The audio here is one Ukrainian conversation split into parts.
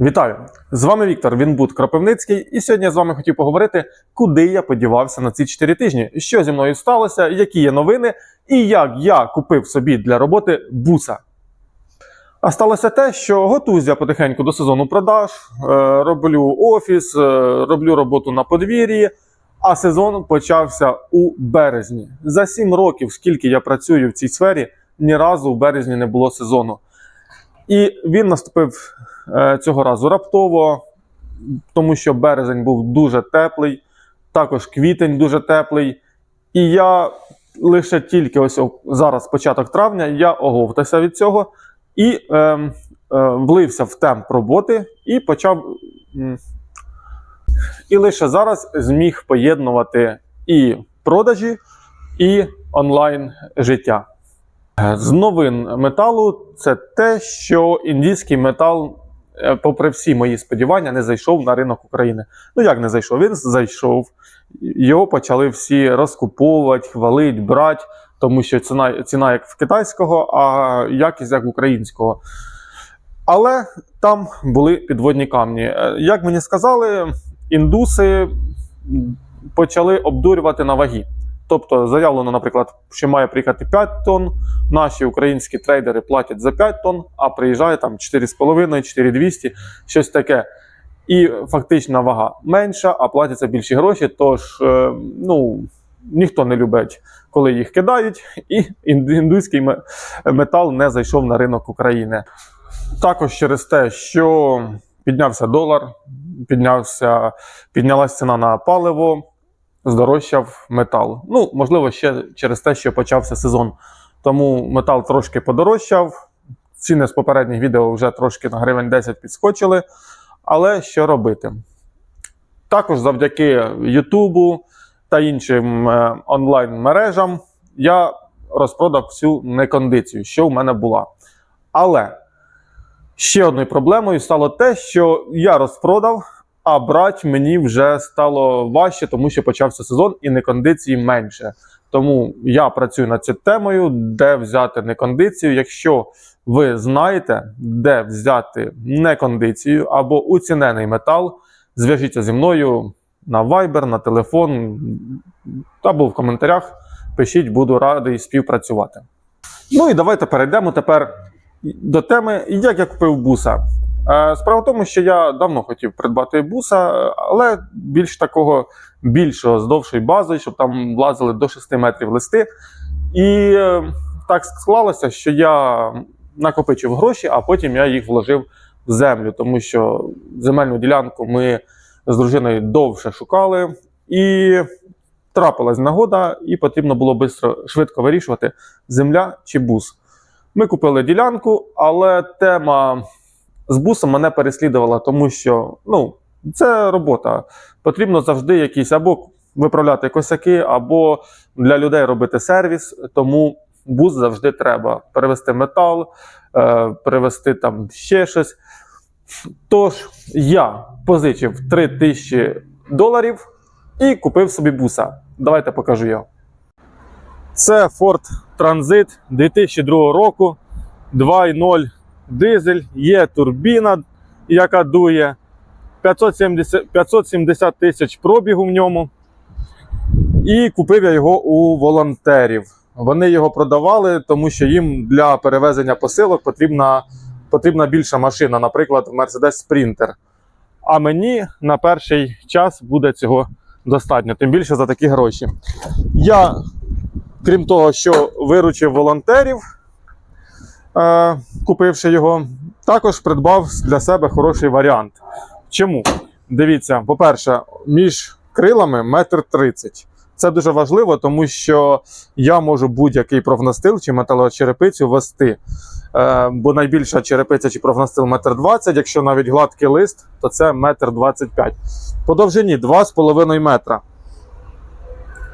Вітаю! З вами Віктор Вінбут Кропивницький, і сьогодні я з вами хотів поговорити, куди я подівався на ці 4 тижні, що зі мною сталося, які є новини, і як я купив собі для роботи буса. А сталося те, що готуюсь я потихеньку до сезону продаж, е, роблю офіс, е, роблю роботу на подвір'ї, а сезон почався у березні. За 7 років, скільки я працюю в цій сфері, ні разу в березні не було сезону. І він наступив цього разу раптово, тому що березень був дуже теплий, також квітень дуже теплий. І я лише тільки ось зараз, початок травня, я оговтався від цього і е, е, влився в темп роботи і почав. І лише зараз зміг поєднувати і продажі, і онлайн життя. Е, З новин металу це те, що індійський метал, е, попри всі мої сподівання, не зайшов на ринок України. Ну як не зайшов? Він зайшов. Його почали всі розкуповувати, хвалити, брати, тому що ціна, ціна як в китайського, а якість як в українського. Але там були підводні камні. Е, Як мені сказали, індуси почали обдурювати на ваги. Тобто заявлено, наприклад, що має приїхати 5 тонн, наші українські трейдери платять за 5 тонн, а приїжджає там 4,5, 4,200, щось таке. І фактична вага менша, а платяться більші гроші. Тож е, ну, ніхто не любить, коли їх кидають, і індуський метал не зайшов на ринок України. Також через те, що піднявся долар, піднявся, піднялася ціна на паливо, здорожчав метал. Ну, можливо, ще через те, що почався сезон. Тому метал трошки подорожчав. Ціни з попередніх відео вже трошки на гривень 10 підскочили. Але що робити? Також завдяки Ютубу та іншим е, онлайн-мережам я розпродав всю некондицію, що в мене була. Але ще одною проблемою стало те, що я розпродав, а брати мені вже стало важче, тому що почався сезон і некондиції менше. Тому я працюю над цією темою, де взяти некондицію. Якщо ви знаєте, де взяти некондицію або уцінений метал, зв'яжіться зі мною на Viber, на телефон або в коментарях. Пишіть, буду радий співпрацювати. Ну і давайте перейдемо тепер до теми, як я купив буса. Е, Справа в тому, що я давно хотів придбати буса, але більш такого більшого з довшою базою, щоб там влазили до 6 метрів листи. І е, так склалося, що я накопичив гроші, а потім я їх вложив в землю, тому що земельну ділянку ми з дружиною довше шукали, і трапилась нагода, і потрібно було бистро, швидко вирішувати, земля чи бус. Ми купили ділянку, але тема з бусом мене переслідувала, тому що ну, це робота. Потрібно завжди якісь або виправляти косяки, або для людей робити сервіс. Тому бус завжди треба перевести метал, е, перевести там ще щось. Тож я позичив 3 тисячі доларів і купив собі буса. Давайте покажу його. Це Ford Transit 2002 року, 2.0 дизель, є турбіна, яка дує. 570, 570 тисяч пробігу в ньому. І купив я його у волонтерів. Вони його продавали, тому що їм для перевезення посилок потрібна, потрібна більша машина, наприклад, Mercedes Sprinter. А мені на перший час буде цього достатньо, тим більше за такі гроші. Я, крім того, що виручив волонтерів, купивши його, також придбав для себе хороший варіант. Чому? Дивіться, по-перше, між крилами метр тридцять. Це дуже важливо, тому що я можу будь-який профнастил чи металочерепицю вести. Е, бо найбільша черепиця чи профнастил метр двадцять, якщо навіть гладкий лист, то це метр двадцять п'ять. По довжині 2,5 метра.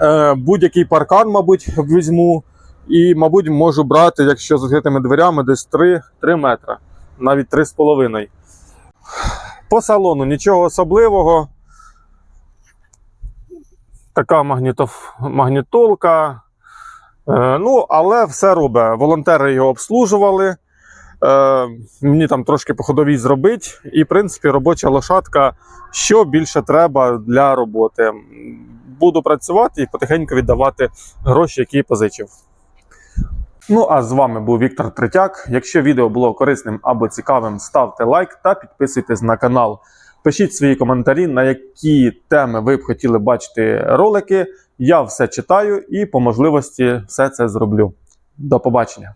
Е, будь-який паркан, мабуть, візьму. І, мабуть, можу брати, якщо з відкритими дверями, десь 3, 3 метра, навіть 3,5. По салону нічого особливого. Така магнітоф... магнітолка. Е, ну, але все робить. Волонтери його обслужували. Е, мені там трошки по ходовій зробити. І, в принципі, робоча лошадка, що більше треба для роботи. Буду працювати і потихеньку віддавати гроші, які позичив. Ну а з вами був Віктор Третяк. Якщо відео було корисним або цікавим, ставте лайк та підписуйтесь на канал. Пишіть свої коментарі, на які теми ви б хотіли бачити ролики. Я все читаю і по можливості все це зроблю. До побачення.